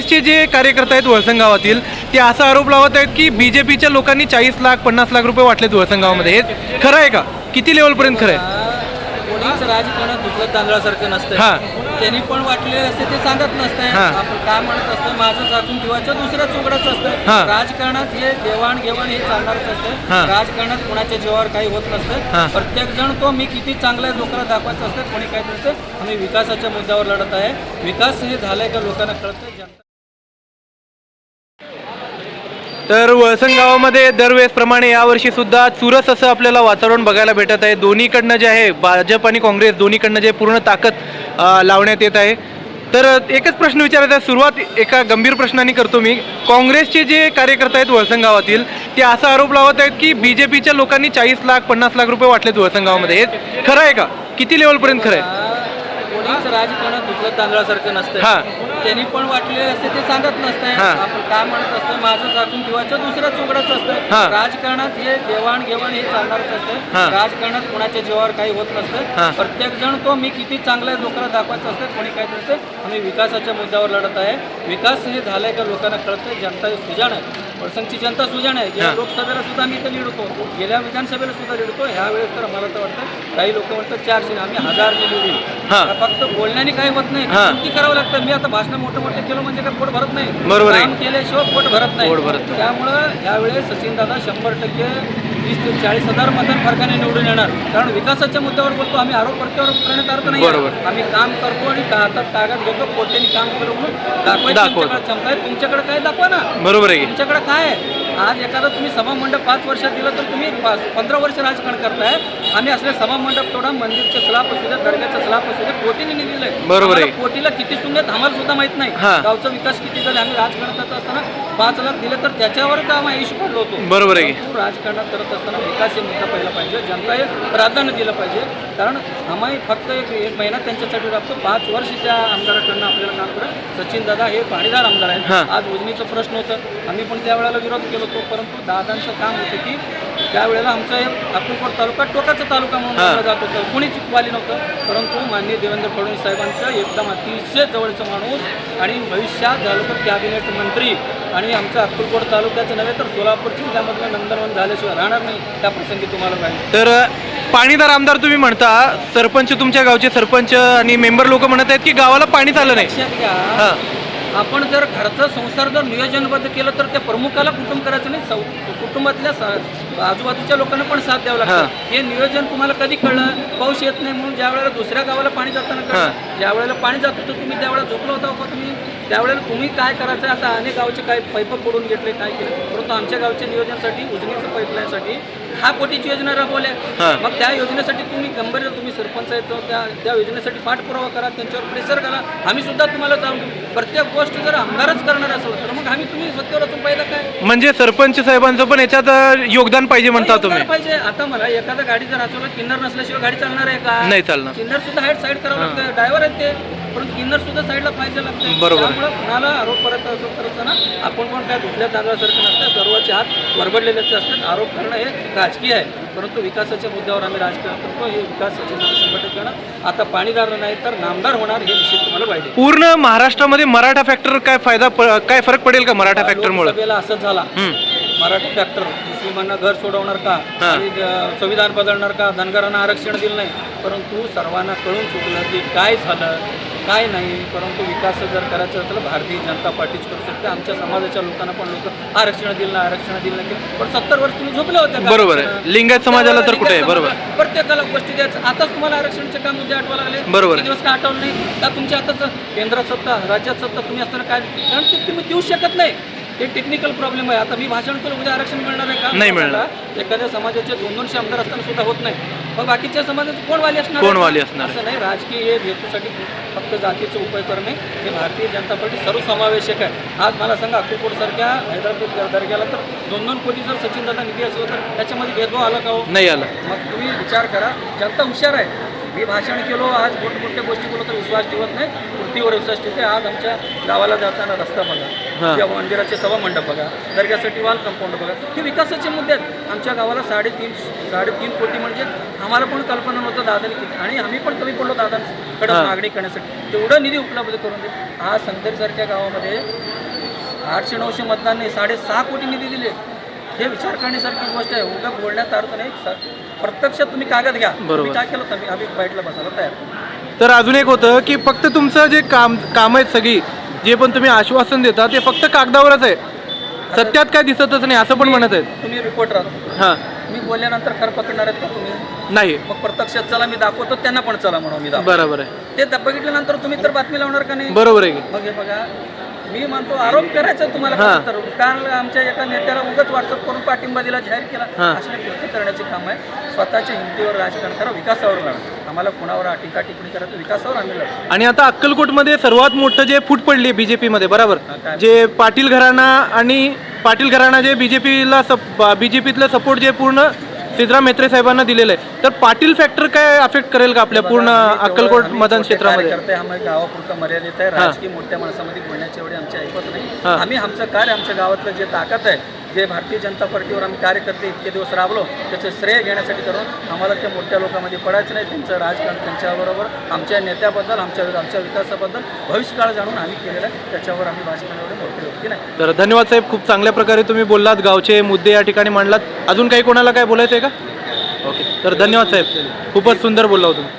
काँग्रेसचे जे कार्यकर्ते आहेत वळसंग गावातील ते असा आरोप लावत आहेत की बीजेपीच्या लोकांनी चाळीस लाख पन्नास लाख रुपये वाटलेत वळसंग गावामध्ये. हे खरं आहे का? किती लेवलपर्यंत खरं आहे? कोणीच राजकारणात दुसरं तांदळासारखं नसतं हा. त्यांनी पण वाटलेले असते ते सांगत नसतंय. हा. आपण काय म्हणत असतं? माझं झाकून ठेवायचं दुसऱ्याच उघडच हा. असतं राजकारणात हे देवाणघेवाण हे चालणारच हा. असतं राजकारणात कोणाच्या जीवावर काही होत हा. नसतं. प्रत्येक जण तो मी किती चांगला आहे लोकांना दाखवायचं असतं कोणी काय करतं? आम्ही विकासाच्या मुद्द्यावर लढत आहे. विकास हे झालाय का लोकांना जनता तर वळसंग गावामध्ये दरवेळेसप्रमाणे यावर्षी सुद्धा चुरस असं आपल्याला वातावरण बघायला भेटत आहे. दोन्हीकडनं जे आहे भाजप आणि काँग्रेस दोन्हीकडनं जे पूर्ण ताकद लावण्यात येत आहे. तर एकच प्रश्न विचारायचा आहे. सुरुवात एका गंभीर प्रश्नाने करतो मी. काँग्रेसचे जे कार्यकर्ते आहेत वळसंग गावातील ते असा आरोप लावत आहेत की बी जे पीच्या लोकांनी चाळीस लाख पन्नास लाख रुपये वाटलेत वळसंग गावामध्ये हे खरं आहे का? किती लेवलपर्यंत खरं आहे? कोणीच राजकारणात दुसरं तांदळासारखं हा. नसतं त्यांनी पण वाटलेले असते ते सांगत नसतंय. आपण काय म्हणत असतं माझं झाकून दुसरंच उघडच हा. असतं राजकारणात हे देवाणघेवाण हे चालणारच. असतं राजकारणात कोणाच्या जीवावर काही होत. नसतं प्रत्येक जण तो मी किती चांगला लोकांना दाखवायचं असतं कोणी काय करतं आम्ही विकासाच्या मुद्द्यावर लढत आहे. विकास हे झालाय का लोकांना कळतंय जनता सुजाण आहे. वळसंगची जनता सुजाण आहे. गेल्या लोकसभेला सुद्धा आम्ही इथं लीड होतो गेल्या विधानसभेला सुद्धा लीड होतो ह्या वेळेस तर मला तर वाटतं काही लोक म्हणतात चारशे आम्ही हजार लीड होईल हा. फक्त बोलण्याने काही होत नाही. कृती करावं लागतं. मी आता भाषण मोठं मोठं केलं म्हणजे काय पोट भरत नाही. काम केल्याशिवाय पोट भरत नाही. पोट भरत नाही. त्यामुळं यावेळेस सचिन दादा शंभर टक्के वीस ते चाळीस हजार मतदान फरकाने निवडून येणार कारण विकासाच्या मुद्द्यावर बोलतो आम्ही आरोप प्रत्यारोप करण्यात अर्थ नाही बरोबर. आम्ही काम करतो आणि का- हातात कागद घेतो पोटेने काम करू म्हणून दाखवायची दाखवतो. तुमच्याकडे क्षमता आहे तुमच्याकडे काय दाखवा ना बरोबर आहे की? तुमच्याकडे काय आहे आज एखादं तुम्ही सभामंडप पाच वर्षात दिलं तर तुम्ही पाच पंधरा वर्ष राजकारण करताय. आम्ही असले सभामंडप तोडा मंदिरचे स्लाप असू द्या दर्ग्याचा स्लाप असू द्या कोटीने आहे. बरोबर आहे. कोटीला किती सुंदर आम्हाला सुद्धा माहीत नाही. गावचा विकास किती झाला आम्ही राजकारण करत असताना पाच लाख दिले तर त्याच्यावरच आम्ही आयुष्य पडलो होतो. बरोबर आहे. राजकारणात करत असताना विकास हे मुद्दा पहिला पाहिजे. जनता हे प्राधान्य दिलं पाहिजे. कारण आम्ही फक्त एक एक महिना त्यांच्यासाठी राबतो. पाच वर्ष त्या आमदाराकडनं आपल्याला काम सचिन दादा हे पाणीदार आमदार. आहेत. आज उजनीचा प्रश्न होता. आम्ही पण त्यावेळेला विरोध केलो होतो परंतु दादांचं काम होतं की त्यावेळेला आमचा अक्कलकोट तालुका टोकाचा तालुका म्हणून जात होतं. कोणीच चुकवाली नव्हतं. परंतु माननीय देवेंद्र फडणवीस साहेबांचं एकदम अतिशय जवळचं माणूस आणि भविष्यात तर कॅबिनेट मंत्री आणि आमचं अक्कलकोट तालुक्याचं नव्हे तर सोलापूर जिल्ह्यामधलं नंदनवन झाल्याशिवाय राहणार नाही त्या प्रसंगी तुम्हाला पाहिजे तर पाणीदार आमदार तुम्ही म्हणता सरपंच तुमच्या गावचे सरपंच आणि मेंबर लोक म्हणत आहेत की गावाला पाणीच आलं नाही. लक्षात घ्या. हा. आपण जर घरचा संसार जर नियोजनबद्ध केलं तर त्या प्रमुखाला कुटुंब करायचं नाही सौ- कुटुंबातल्या सा- आजूबाजूच्या लोकांना पण साथ द्यावं हा. लागतं. हे. नियोजन तुम्हाला कधी कळलं? पाऊस येत नाही म्हणून ज्या वेळेला दुसऱ्या गावाला पाणी जाताना. कळलं. ज्या वेळेला पाणी जात होतं तुम्ही त्यावेळेला झोपला होता का तुम्ही? त्यावेळेला तुम्ही काय करायचं? आता अनेक गावचे काय पाईप फोडून घेतले काय केलं? परंतु आमच्या गावच्या नियोजनासाठी उजनीचं पाईपलाईनसाठी दहा कोटीची योजना. राबवल्या. मग त्या योजनेसाठी तुम्ही गंभीर तुम्ही सरपंच आहेत त्या त्या योजनेसाठी पाठपुरावा करा त्यांच्यावर प्रेशर करा आम्ही सुद्धा तुम्हाला जाऊन प्रत्येक गोष्ट जर आमदारच करणार असेल तर मग आम्ही तुम्ही सत्तेवर असून पाहिलं काय? म्हणजे सरपंच साहेबांचं पण याच्यात योगदान पाहिजे म्हणता तुम्ही. पाहिजे. आता मला एखादा गाडी जर अचवलं किन्नर नसल्याशिवाय गाडी चालणार आहे का? नाही चालणार. किन्नर सुद्धा हाईट साईड करावं लागतं. ड्रायव्हर आहेत ते. परंतु किन्नर सुद्धा साईडला पाहिजे लागतं बरोबर. त्यामुळे कुणाला आरोप करत असं करत असताना आपण पण काय दुसऱ्या तांदळासारखं नसतं. सर्वाचे हात वरबडलेलेच असतात. आरोप करणं हे राजकीय आहे. परंतु विकासाच्या मुद्द्यावर आम्ही राजकारण करतो. हे शंभर टक्के होणार आता पाणीदार नाही तर नामदार होणार हे निश्चित तुम्हाला पाहिजे. पूर्ण महाराष्ट्रामध्ये मराठा फॅक्टर काय फायदा काय फरक पडेल का मराठा फॅक्टरमुळे लोकसभेला असंच झाला. मराठी फॅक्टर मुस्लिमांना घर सोडवणार का. आणि संविधान बदलणार का? धनगरांना आरक्षण दिलं नाही. परंतु सर्वांना कळून चुकलं की काय झालं? काय नाही परंतु विकास जर करायचं असेल तर भारतीय जनता पार्टीच करू शकते आमच्या समाजाच्या लोकांना पण लोक आरक्षण दिलं नाही आरक्षण दिलं नाही. पण सत्तर वर्ष तुम्ही झोपले होते? बरोबर आहे. लिंगायत समाजाला तर कुठे बरोबर. प्रत्येकाला गोष्टी द्यायचं आताच तुम्हाला आरक्षणाचे काम मुद्दे आठवा लागले बरोबर. दिवस का आठवलं नाही का तुमच्या हातात केंद्रात सत्ता राज्यात सत्ता तुम्ही असताना काय कारण ते तुम्ही देऊ शकत नाही ते टेक्निकल प्रॉब्लेम आहे आता मी भाषण केलं उद्या आरक्षण मिळणार आहे का नाही मिळणार. एखाद्या समाजाचे दोन दोनशे आमदार असताना सुद्धा होत नाही मग बाकीच्या समाजाचे कोण वाली असणार कोण? वाली असणार? असं नाही राजकीय हे हेतूसाठी फक्त जातीचा उपयोग करणे हे भारतीय जनता पार्टी सर्वसमावेशक आहे आज मला सांगा अक्कलकोट सारख्या हैदराबाद दर्ग्याला तर दोन दोन कोटी जर सचिन दादा निधी असलो तर त्याच्यामध्ये भेदभाव आला का हो नाही आला मग तुम्ही विचार करा जनता हुशार आहे मी भाषण केलो आज मोठमोठ्या गोष्टी बोलतो तर विश्वास ठेवत नाही. भिंतीवर विश्वास ठेवते आज आमच्या गावाला जाताना रस्ता. बघा. किंवा मंदिराचे सभा मंडप बघा. दर्ग्यासाठी वाल कंपाऊंड बघा. हे विकासाचे मुद्दे आहेत. आमच्या गावाला साडेतीन साडेतीन कोटी म्हणजे आम्हाला पण कल्पना नव्हतं दादाने किती. आणि आम्ही पण कमी पडलो दादांकडे. मागणी करण्यासाठी. तेवढं निधी उपलब्ध करून दे. आज संदर्सारख्या गावामध्ये आठशे नऊशे मतदान नाही साडेसहा कोटी निधी दिले. हे विचार करण्यासारखी गोष्ट आहे. उगा बोलण्यात अर्थ नाही. स- प्रत्यक्षात तुम्ही कागद घ्या. बरोबर. काय केलं तुम्ही आम्ही बाईटला बसायला तयार. तर अजून एक होतं की फक्त तुमचं जे काम काम आहेत सगळी जे पण तुम्ही आश्वासन देता ते फक्त कागदावरच आहे. सत्यात काय दिसतच नाही असं पण म्हणत आहेत. तुम्ही रिपोर्टर आहात. हां. मी बोलल्यानंतर खरं पकडणार आहेत का तुम्ही? नाही. मग प्रत्यक्षात चला मी दाखवतो त्यांना पण चला म्हणून मी दाखवतो. बरोबर आहे. ते द- बघितल्यानंतर तुम्ही तर बातमी लावणार का नाही? बरोबर आहे की. मग हे बघा मी म्हणतो आरोप करायचा तुम्हाला हां. कसं तर. कारण आमच्या एका नेत्याला उगाच व्हॉट्सअप करून पाठिंबा दिला जाहीर केला. असले कृत्य करण्याचे काम आहे. स्वतःच्या हिमतीवर राजकारण करा विकासावर लढा. आम्हाला कुणावर टीका टिप्पणी करायचं विकासावर आम्ही लढा. आणि आता अक्कलकोटमध्ये सर्वात मोठं जे फूट पडली बीजेपीमध्ये बरोबर? हा, काय? जे पाटील घराणा आणि पाटील घराणा जे बीजेपीला सप बीजेपीतलं सपोर्ट जे पूर्ण सिद्धराम म्हेत्रे साहेबांना दिलेलं आहे तर पाटील फॅक्टर काय अफेक्ट करेल का आपल्या पूर्ण अक्कलकोट मतदान क्षेत्रामध्ये? आम्ही गावापुरतं मर्यादित आहे. राजकीय मोठ्या माणसामध्ये बोलण्याची एवढी आमची ऐकत नाही. आम्ही आमचं कार्य आमच्या गावातलं जे ताकद आहे जे भारतीय जनता पार्टीवर आम्ही कार्यकर्ते इतके दिवस राबलो त्याचे श्रेय घेण्यासाठी करून आम्हाला त्या मोठ्या लोकांमध्ये पडायचं नाही. त्यांचं राजकारण त्यांच्याबरोबर आमच्या नेत्याबद्दल आमच्या आमच्या विकासाबद्दल भविष्यकाळ जाणून आम्ही केलेलं आहे. त्याच्यावर आम्ही भाषण एवढे मोठे तर धन्यवाद साहेब खूप चांगल्या प्रकारे तुम्ही बोललात गावचे मुद्दे या ठिकाणी मांडलात. अजून काही कोणाला काय बोलायचं आहे का? ओके. तर धन्यवाद साहेब खूपच सुंदर बोलला हो तुम्ही.